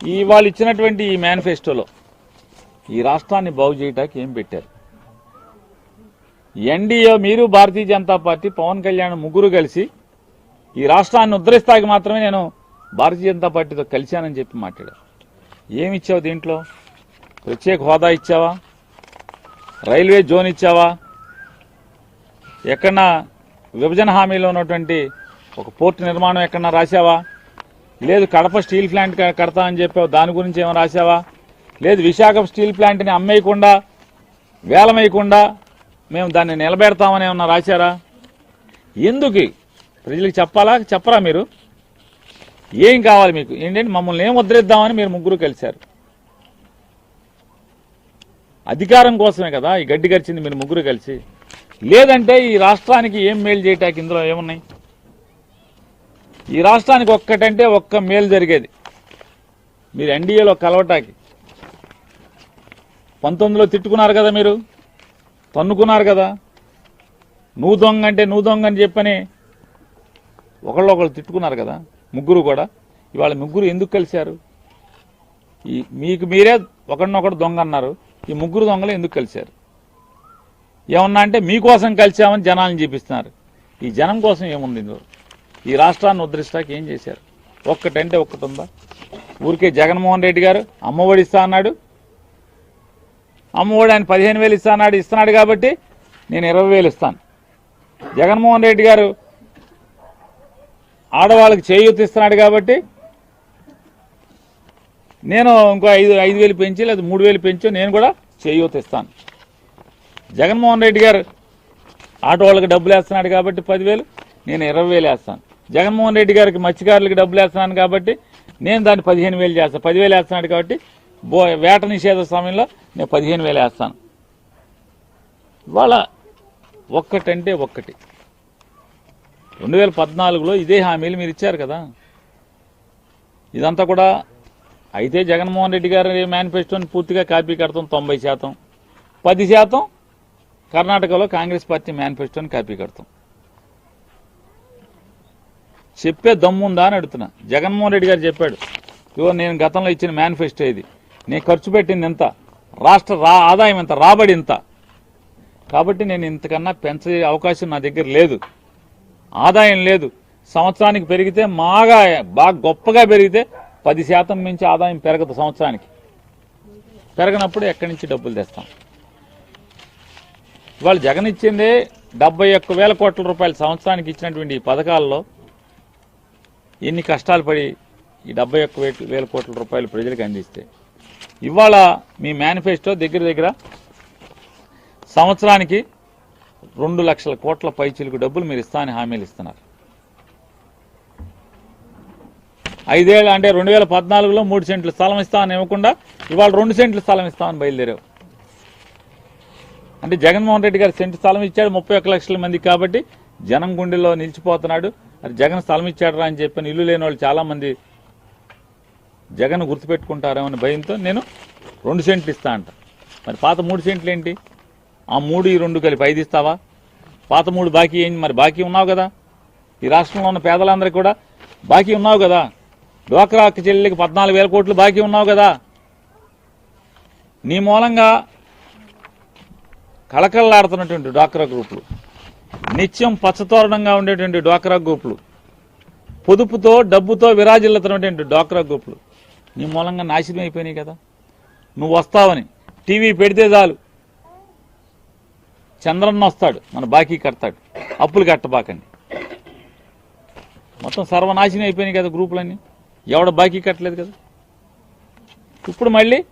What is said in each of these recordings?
ఈ వాళ్ళు ఇచ్చినటువంటి ఈ మేనిఫెస్టోలో ఈ రాష్ట్రాన్ని బాగు చేయడానికి ఏం పెట్టారు? ఎన్డీఏ మీరు భారతీయ జనతా పార్టీ పవన్ కళ్యాణ్ ముగ్గురు కలిసి ఈ రాష్ట్రాన్ని ఉద్ధరిస్తాకి మాత్రమే నేను భారతీయ జనతా పార్టీతో కలిశానని చెప్పి మాట్లాడారు. ఏమి ఇచ్చావు దీంట్లో? ప్రత్యేక హోదా ఇచ్చావా? రైల్వే జోన్ ఇచ్చావా? ఎక్కడన్నా విభజన హామీలో ఉన్నటువంటి ఒక పోర్టు నిర్మాణం ఎక్కడన్నా రాశావా? లేదు కడప స్టీల్ ప్లాంట్ కడతా అని చెప్పావు దాని గురించి ఏమైనా రాశావా? లేదు విశాఖ స్టీల్ ప్లాంట్ని అమ్మేయకుండా వేలమేయకుండా మేము దాన్ని నిలబెడతామని ఏమన్నా రాశారా? ఎందుకు? ప్రజలకు చెప్పాలా? చెప్పరా మీరు? ఏం కావాలి మీకు? ఏంటంటే మమ్మల్ని ఏం ముద్రిద్దామని మీరు ముగ్గురు కలిశారు. అధికారం కోసమే కదా ఈ గడ్డి గడిచింది మీరు ముగ్గురు కలిసి. లేదంటే ఈ రాష్ట్రానికి ఏం మేలు చేయటానికి ఇందులో ఏమున్నాయి? ఈ రాష్ట్రానికి ఒక్కటంటే ఒక్క మేలు జరిగేది. మీరు ఎన్డీఏలో కలవటానికి. పంతొమ్మిదిలో తిట్టుకున్నారు కదా మీరు? తన్నుకున్నారు కదా? నువ్వు దొంగ అంటే నువ్వు దొంగ అని చెప్పని ఒకళ్ళు ఒకళ్ళు తిట్టుకున్నారు కదా? ముగ్గురు కూడా. ఇవాళ ముగ్గురు ఎందుకు కలిశారు? ఈ మీకు మీరే ఒకడినొకడు దొంగ అన్నారు. ఈ ముగ్గురు దొంగలు ఎందుకు కలిశారు? ఏమన్నా అంటే మీకోసం కలిశామని జనాలను చూపిస్తున్నారు. ఈ జనం కోసం ఏముంది ఇందులో? ఈ రాష్ట్రాన్ని ఉద్ధరిస్తాకి ఏం చేశారు? ఒక్కటంటే ఒక్కటి ఉందా ఊరికే జగన్మోహన్ రెడ్డి గారు అమ్మఒడి ఇస్తా అన్నాడు. అమ్మఒడి ఆయన పదిహేను వేలు ఇస్తా అన్నాడు ఇస్తున్నాడు కాబట్టి నేను ఇరవై వేలు ఇస్తాను. జగన్మోహన్ రెడ్డి గారు ఆడవాళ్ళకి చేయూత ఇస్తున్నాడు కాబట్టి నేను ఇంకో ఐదు ఐదు వేలు పెంచి లేదా మూడు వేలు పెంచి నేను కూడా చేయూత ఇస్తాను. జగన్మోహన్ రెడ్డి గారు ఆటో వాళ్ళకి డబ్బులు వేస్తున్నాడు కాబట్టి పదివేలు నేను ఇరవై వేలు వేస్తాను. జగన్మోహన్ రెడ్డి గారికి మత్స్యకారులకు డబ్బులు వేస్తున్నాను కాబట్టి నేను దాన్ని పదిహేను వేలు చేస్తాను. పదివేలు వేస్తున్నాడు కాబట్టి బో వేట నిషేధ సమయంలో నేను పదిహేను వేలు వేస్తాను. ఇవాళ ఒక్కటంటే ఒక్కటి. రెండు వేల పద్నాలుగులో ఇదే హామీలు మీరు ఇచ్చారు కదా. ఇదంతా కూడా అయితే జగన్మోహన్ రెడ్డి గారి మేనిఫెస్టోని పూర్తిగా కాపీ కడతాం తొంభై శాతం. పది శాతం కర్ణాటకలో కాంగ్రెస్ పార్టీ మేనిఫెస్టోని కాపీ కడతాం. చెప్పే దమ్ముందా అని అడుగుతున్నా. జగన్మోహన్ రెడ్డి గారు చెప్పాడు. ఇదిగో నేను గతంలో ఇచ్చిన మేనిఫెస్టో ఇది. నేను ఖర్చు పెట్టింది ఎంత? రాష్ట్ర రా ఆదాయం ఎంత? రాబడి ఎంత? కాబట్టి నేను ఇంతకన్నా పెంచే అవకాశం నా దగ్గర లేదు. ఆదాయం లేదు. సంవత్సరానికి పెరిగితే మాగా బాగా గొప్పగా పెరిగితే పది శాతం మించి ఆదాయం పెరగదు సంవత్సరానికి. పెరగనప్పుడు ఎక్కడి నుంచి డబ్బులు తెస్తాం? ఇవాళ జగన్ ఇచ్చిందే డెబ్బై ఒక్క వేల కోట్ల రూపాయలు సంవత్సరానికి ఇచ్చినటువంటి ఈ పథకాల్లో ఎన్ని కష్టాలు పడి ఈ డెబ్బై ఒక్క వేల కోట్ల రూపాయలు ప్రజలకు అందిస్తే. ఇవాళ మీ మేనిఫెస్టో దగ్గర దగ్గర సంవత్సరానికి రెండు లక్షల కోట్ల పైచీలకు డబ్బులు మీరు ఇస్తామని హామీలు ఇస్తున్నారు. ఐదేళ్ళు అంటే రెండు వేల పద్నాలుగులో మూడు సెంట్లు స్థలం ఇస్తామని ఇవ్వకుండా ఇవాళ రెండు సెంట్లు స్థలం ఇస్తామని బయలుదేరావు. అంటే జగన్మోహన్ రెడ్డి గారు సెంటు స్థలం ఇచ్చాడు ముప్పై లక్షల మంది కాబట్టి జనం గుండెల్లో నిలిచిపోతున్నాడు. మరి జగన్ స్థలం ఇచ్చాడరా అని చెప్పని ఇల్లు లేని వాళ్ళు చాలామంది జగన్ గుర్తుపెట్టుకుంటారేమో అని భయంతో నేను రెండు సెంట్లు ఇస్తా అంట. మరి పాత మూడు సెంట్లు ఏంటి? ఆ మూడు ఈ రెండు కలిపి ఐదు ఇస్తావా? పాత మూడు బాకీ ఏంటి మరి బాకీ ఉన్నావు కదా. ఈ రాష్ట్రంలో ఉన్న పేదలందరికీ కూడా బాకీ ఉన్నావు కదా. డోక్రా అక్క చెల్లెలకి పద్నాలుగు వేల కోట్లు బాకీ ఉన్నావు కదా. నీ మూలంగా కళకళలాడుతున్నటువంటి డ్వాక్రా గ్రూపులు. నిత్యం పచ్చతోరణంగా ఉండేటువంటి డ్వాక్రా గ్రూపులు పొదుపుతో డబ్బుతో విరాజిల్లుతున్నటువంటి డ్వాక్రా గ్రూపులు నీ మూలంగా నాశనం అయిపోయినాయి కదా. నువ్వు వస్తావని. టీవీ పెడితే చాలు. చంద్రన్న వస్తాడు. మన బాకీ కడతాడు. అప్పులు కట్టబాకండి. మొత్తం సర్వనాశనం అయిపోయినాయి కదా గ్రూపులన్నీ. ఎవడ బాకీ కట్టలేదు కదా. ఇప్పుడు మళ్ళీ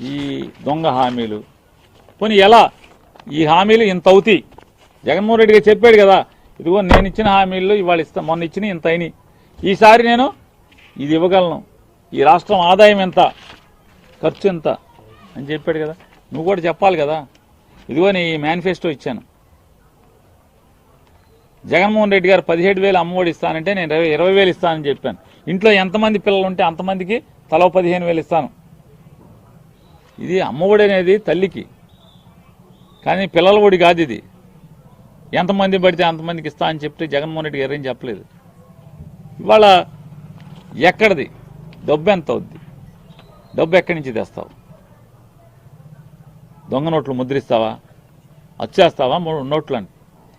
ఈ దొంగ హామీలు. పోనీ ఎలా? ఈ హామీలు ఇంత అవుతాయి. జగన్మోహన్ రెడ్డి గారు చెప్పాడు కదా ఇదిగో నేను ఇచ్చిన హామీల్లో ఇవాళ ఇస్తా మొన్న ఇచ్చిన ఇంత అయినాయి. ఈసారి నేను ఇది ఇవ్వగలను. ఈ రాష్ట్రం ఆదాయం ఎంత ఖర్చు ఎంత అని చెప్పాడు కదా. నువ్వు కూడా చెప్పాలి కదా. ఇదిగో నీ మేనిఫెస్టో ఇచ్చాను. జగన్మోహన్ రెడ్డి గారు పదిహేడు వేలు అమ్మఒడి ఇస్తానంటే నేను ఇరవై ఇరవై వేలు ఇస్తానని చెప్పాను. ఇంట్లో ఎంతమంది పిల్లలు ఉంటే అంతమందికి తలో పదిహేను వేలు ఇస్తాను. ఇది అమ్మఒడి అనేది తల్లికి. కానీ పిల్లల ఒడి కాదు ఇది. ఎంతమంది పడితే అంతమందికి ఇస్తా అని చెప్తే జగన్మోహన్ రెడ్డి గారు ఏం చెప్పలేదు. ఇవాళ ఎక్కడిది? డబ్బు ఎంత అవుద్ది? డబ్బు ఎక్కడి నుంచి తెస్తావు? దొంగ నోట్లు ముద్రిస్తావా? వచ్చేస్తావా మూడు నోట్లు అని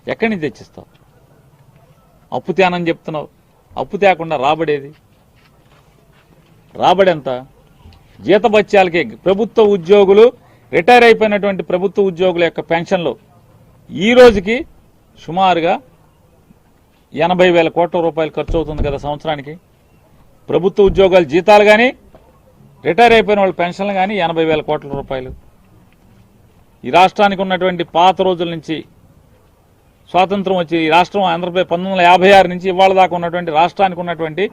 ఎక్కడి నుంచి తెచ్చిస్తావు? అప్పు తేనని చెప్తున్నావు. అప్పు తేకుండా రాబడేది? రాబడి ఎంత జీతభత్యాలకి ప్రభుత్వ ఉద్యోగులు రిటైర్ అయిపోయినటువంటి ప్రభుత్వ ఉద్యోగుల యొక్క పెన్షన్లు ఈ రోజుకి సుమారుగా ఎనభై వేల కోట్ల రూపాయలు ఖర్చు అవుతుంది కదా సంవత్సరానికి. ప్రభుత్వ ఉద్యోగాల జీతాలు కానీ రిటైర్ అయిపోయిన వాళ్ళ పెన్షన్లు కానీ ఎనభై వేల కోట్ల రూపాయలు. ఈ రాష్ట్రానికి ఉన్నటువంటి పాత రోజుల నుంచి స్వాతంత్రం వచ్చి ఈ రాష్ట్రం ఆంధ్రప్రదేశ్ పంతొమ్మిది వందల యాభై ఆరు నుంచి ఇవాళ దాకా ఉన్నటువంటి రాష్ట్రానికి ఉన్నటువంటి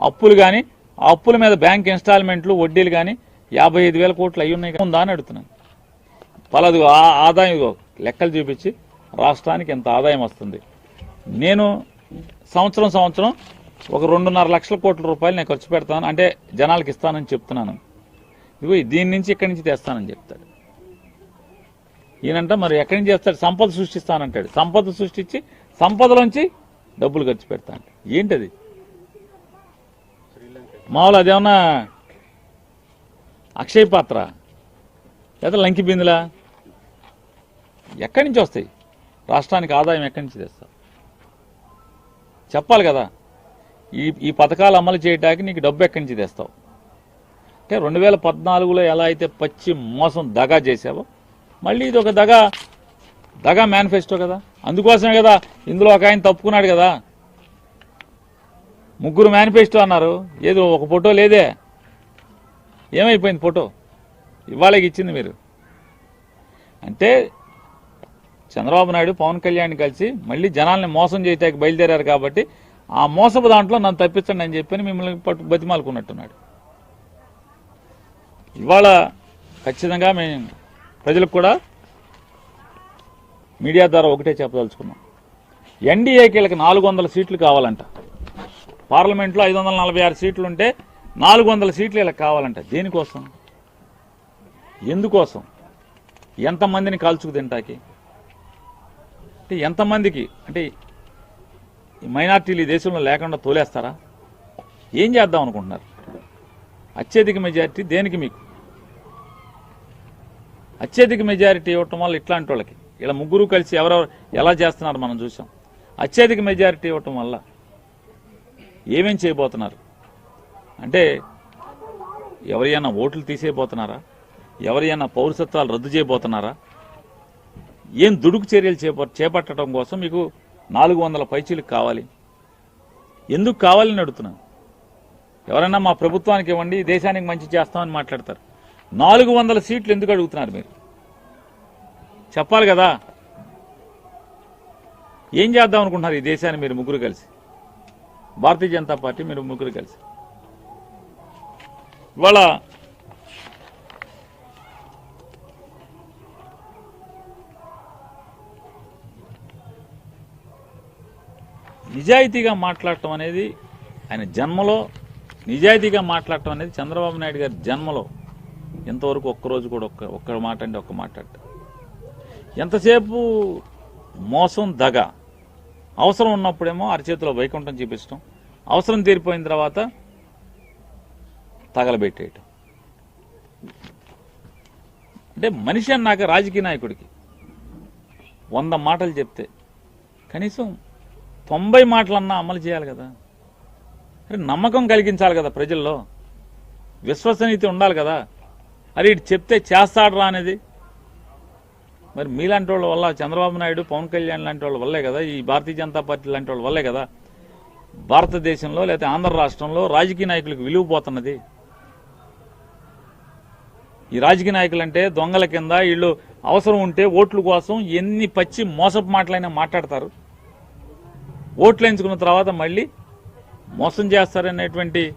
అప్పులు కానీ ఆ అప్పుల మీద బ్యాంక్ ఇన్స్టాల్మెంట్లు వడ్డీలు కానీ యాభై ఐదు వేల కోట్లు అయి ఉన్నాయి కదా, ఉందా అని అడుగుతున్నాను. పలదు ఆ ఆదాయం లెక్కలు చూపించి రాష్ట్రానికి ఎంత ఆదాయం వస్తుంది. నేను సంవత్సరం సంవత్సరం ఒక రెండున్నర లక్షల కోట్ల రూపాయలు నేను ఖర్చు పెడతాను. అంటే జనాలకు ఇస్తానని చెప్తున్నాను. ఇదిగో దీని నుంచి ఇక్కడి నుంచి తెస్తానని చెప్తాడు. ఈయనంట మరి ఎక్కడి నుంచి చేస్తాడు సంపద సృష్టిస్తానంటాడు. సంపద సృష్టించి సంపదలోంచి డబ్బులు ఖర్చు పెడతా ఏంటది? మామూలు అదేమన్నా అక్షయ పాత్ర? లేదా లంకి బిందులా? ఎక్కడి నుంచి వస్తాయి? రాష్ట్రానికి ఆదాయం ఎక్కడి నుంచి తెస్తారు? చెప్పాలి కదా. ఈ ఈ పథకాలు అమలు చేయడానికి నీకు డబ్బు ఎక్కడి నుంచి తెస్తావు? అంటే రెండు వేల పద్నాలుగులో ఎలా అయితే పచ్చి మోసం దగా చేసావో మళ్ళీ ఇది ఒక దగా దగా మేనిఫెస్టో కదా. అందుకోసమే కదా ఇందులో ఒక ఆయన తప్పుకున్నాడు కదా. ముగ్గురు మేనిఫెస్టో అన్నారు. ఏదో ఒక ఫోటో లేదే? ఏమైపోయింది ఫోటో? ఇవాళకి ఇచ్చింది మీరు. అంటే చంద్రబాబు నాయుడు పవన్ కళ్యాణ్ కలిసి మళ్ళీ జనాల్ని మోసం చేయటానికి బయలుదేరారు కాబట్టి ఆ మోసపు దాంట్లో నన్ను తప్పించండి అని చెప్పి మిమ్మల్ని పట్టు బతిమాలుకున్నట్టున్నాడు. ఇవాళ ఖచ్చితంగా మేము ప్రజలకు కూడా మీడియా ద్వారా ఒకటే చెప్పదలుచుకున్నాం. ఎన్డీఏకి నాలుగు వందల సీట్లు కావాలంట. పార్లమెంట్లో ఐదు వందల నలభై ఆరు సీట్లు ఉంటే నాలుగు వందల సీట్లు ఇలా కావాలంట. దేనికోసం? ఎందుకోసం? ఎంతమందిని కాల్చుకు తింటాకి? అంటే ఎంతమందికి? అంటే ఈ మైనార్టీలు ఈ దేశంలో లేకుండా తోలేస్తారా? ఏం చేద్దాం అనుకుంటున్నారు? అత్యధిక మెజారిటీ దేనికి మీకు? అత్యధిక మెజారిటీ ఇవ్వటం వల్ల ఇట్లాంటి వాళ్ళకి. ఇలా ముగ్గురు కలిసి ఎవరెవరు ఎలా చేస్తున్నారు మనం చూసాం. అత్యధిక మెజారిటీ ఇవ్వటం వల్ల ఏమేం చేయబోతున్నారు? అంటే ఎవరైనా ఓట్లు తీసేయబోతున్నారా? ఎవరైనా పౌరసత్వాలు రద్దు చేయబోతున్నారా? ఏం దుడుకు చర్యలు చేప చేపట్టడం కోసం మీకు నాలుగు వందల పైచీలకు కావాలి. ఎందుకు కావాలని అడుగుతున్నాను ఎవరైనా మా ప్రభుత్వానికి ఇవ్వండి దేశానికి మంచి చేస్తామని మాట్లాడతారు. నాలుగు వందల సీట్లు ఎందుకు అడుగుతున్నారు మీరు? చెప్పాలి కదా. ఏం చేద్దాం అనుకుంటున్నారు ఈ దేశాన్ని మీరు ముగ్గురు కలిసి? భారతీయ జనతా పార్టీ మీరు ముగ్గురు కలిసి. ఇవాళ నిజాయితీగా మాట్లాడటం అనేది ఆయన జన్మలో నిజాయితీగా మాట్లాడటం అనేది చంద్రబాబు నాయుడు గారి జన్మలో ఇంతవరకు ఒక్కరోజు కూడా ఒక్క ఒక్క మాట అంటే ఒక్క మాట్లాడట ఎంతసేపు మోసం దగ? అవసరం ఉన్నప్పుడేమో అరచేతిలో వైకుంఠం చూపించడం అవసరం తీరిపోయిన తర్వాత తగలబెట్టేయటం. అంటే మనిషి అన్నాక రాజకీయ నాయకుడికి వంద మాటలు చెప్తే కనీసం తొంభై మాటలన్నా అమలు చేయాలి కదా. అరే నమ్మకం కలిగించాలి కదా ప్రజల్లో. విశ్వసనీయత ఉండాలి కదా. అరే ఇటు చెప్తే చేస్తాడరా అనేది. మరి మీలాంటి వాళ్ళ వల్ల చంద్రబాబు నాయుడు పవన్ కళ్యాణ్ లాంటి వాళ్ళ వల్లే కదా ఈ భారతీయ జనతా పార్టీ లాంటి వాళ్ళ వల్లే కదా భారతదేశంలో లేకపోతే ఆంధ్ర రాష్ట్రంలో రాజకీయ నాయకులకు విలువ పోతున్నది. ఈ రాజకీయ నాయకులు అంటే దొంగల కింద వీళ్ళు అవసరం ఉంటే ఓట్ల కోసం ఎన్ని పచ్చి మోసపు మాటలైనా మాట్లాడతారు. ఓట్లు ఎంచుకున్న తర్వాత మళ్ళీ మోసం చేస్తారనేటువంటి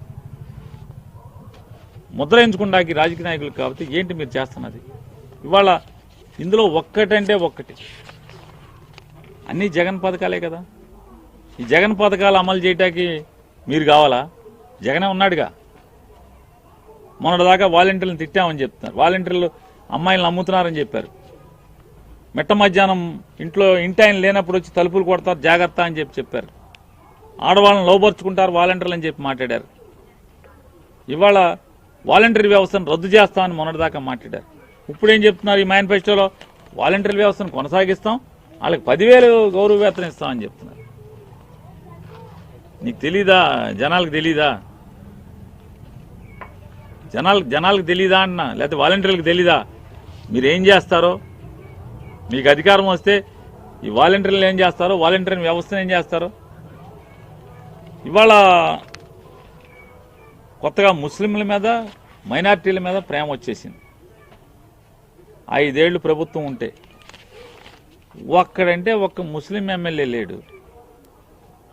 ముద్ర ఎంచుకుంటాకి రాజకీయ నాయకులు కాబట్టి ఏంటి మీరు చేస్తున్నది? ఇవాళ ఇందులో ఒక్కటంటే ఒక్కటి. అన్నీ జగన్ పథకాలే కదా. ఈ జగన్ పథకాలు అమలు చేయటానికి మీరు కావాలా? జగనే ఉన్నాడుగా. మొన్నటిదాకా వాలంటీర్లను తిట్టామని చెప్తున్నారు. వాలంటీర్లు అమ్మాయిలను అమ్ముతున్నారని చెప్పారు. మెట్ట మధ్యాహ్నం ఇంట్లో ఇంటి ఆయన లేనప్పుడు వచ్చి తలుపులు కొడతారు జాగ్రత్త అని చెప్పి చెప్పారు. ఆడవాళ్ళని లోపరుచుకుంటారు వాలంటీర్లు అని చెప్పి మాట్లాడారు. ఇవాళ వాలంటీర్ వ్యవస్థను రద్దు చేస్తామని మొన్నటిదాకా మాట్లాడారు. ఇప్పుడు ఏం చెప్తున్నారు ఈ మేనిఫెస్టోలో? వాలంటీర్ వ్యవస్థను కొనసాగిస్తాం వాళ్ళకి పదివేలు గౌరవ వేతనం ఇస్తామని చెప్తున్నారు. నీకు తెలీదా? జనాలకు తెలీదా? జనాలకు జనాలకు తెలీదా అన్న? లేకపోతే వాలంటీర్లకు తెలీదా? మీరు ఏం చేస్తారో? మీకు అధికారం వస్తే ఈ వాలంటీర్లు ఏం చేస్తారో? వాలంటీర్ వ్యవస్థను ఏం చేస్తారు? ఇవాళ కొత్తగా ముస్లింల మీద మైనార్టీల మీద ప్రేమ వచ్చేసింది. ఐదేళ్ళు ప్రభుత్వం ఉంటే ఒక్కడంటే ఒక్క ముస్లిం ఎమ్మెల్యే లేడు.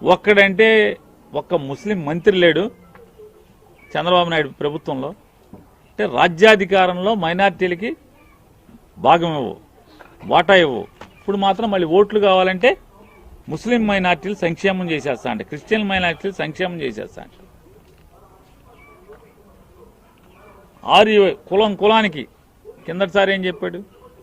ఒక్కడంటే ఒక్క ముస్లిం మంత్రి లేడు చంద్రబాబు నాయుడు ప్రభుత్వంలో. అంటే రాజ్యాధికారంలో మైనార్టీలకి భాగం ఇవ్వవు. వాటా ఇవ్వు. ఇప్పుడు మాత్రం మళ్ళీ ఓట్లు కావాలంటే ముస్లిం మైనార్టీలు సంక్షేమం చేసేస్తా అంటే. క్రిస్టియన్ మైనార్టీలు సంక్షేమం చేసేస్తా అంటే. ఆరు కులం కులానికి కిందటిసారి ఏం చెప్పాడు?